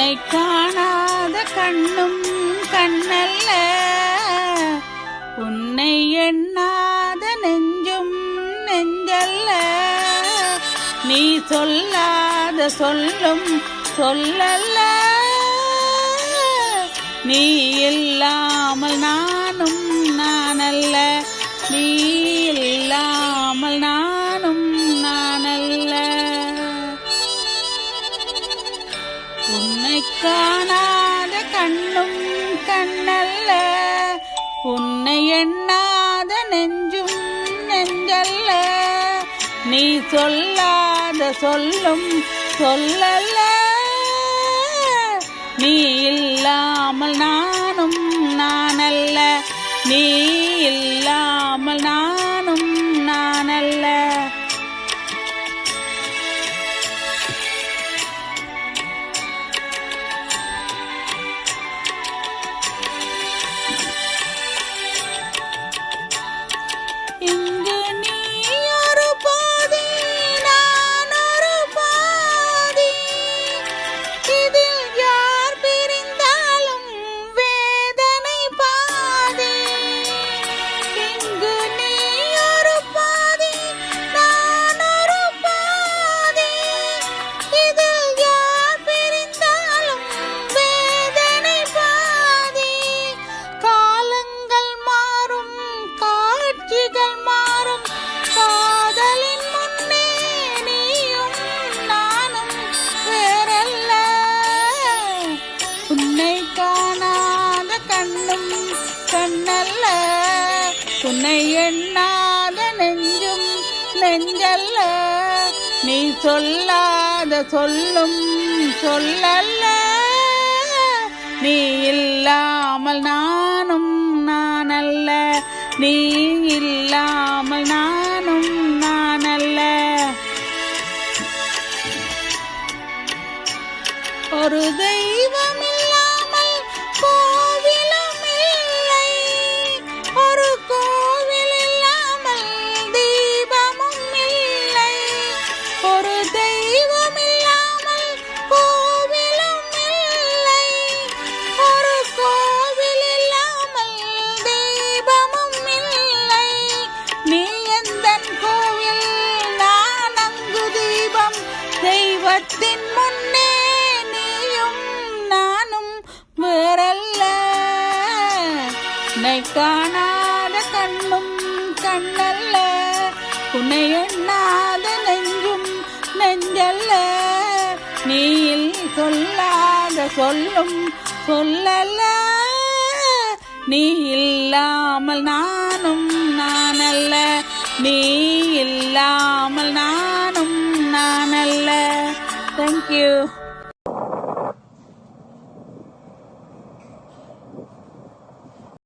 உன்னை காணாத கண்ணும் கண்ணல்ல. உன்னை எண்ணாத நெஞ்சும் நெஞ்சல்ல. நீ சொல்லாத சொல்லும் சொல்லல்ல. நீ இல்லாமல் நானும் நானல்ல. நீ இல்லாமல் நான் உன்னை எண்ணாத நெஞ்சும் நெஞ்சல்ல. நீ சொல்லாத சொல்லும் சொல்லல்ல. கண்ணல்ல. உன்னை எண்ணாத நெஞ்சும் நெஞ்சல்ல. நீ சொல்லாத சொல்லும் சொல்லல்ல. நீ இல்லாமல் நானும் நானல்ல. நீ இல்லாமல் நானும் நானல்ல. ஒரு தெய்வமே தெய்வத்தின் முன்னே நீயும் நானும் வேறல்ல. உன்னை காணாத கண்ணும் கண்ணல்ல. உன்னை எண்ணாத நெஞ்சும் நெஞ்சல்ல. நீயில் சொல்லாத சொல்லும் சொல்லல்ல. நீ இல்லாமல் நானும் நானல்ல. நீ இல்லாமல் நான் நானல்ல தேங்க்யூ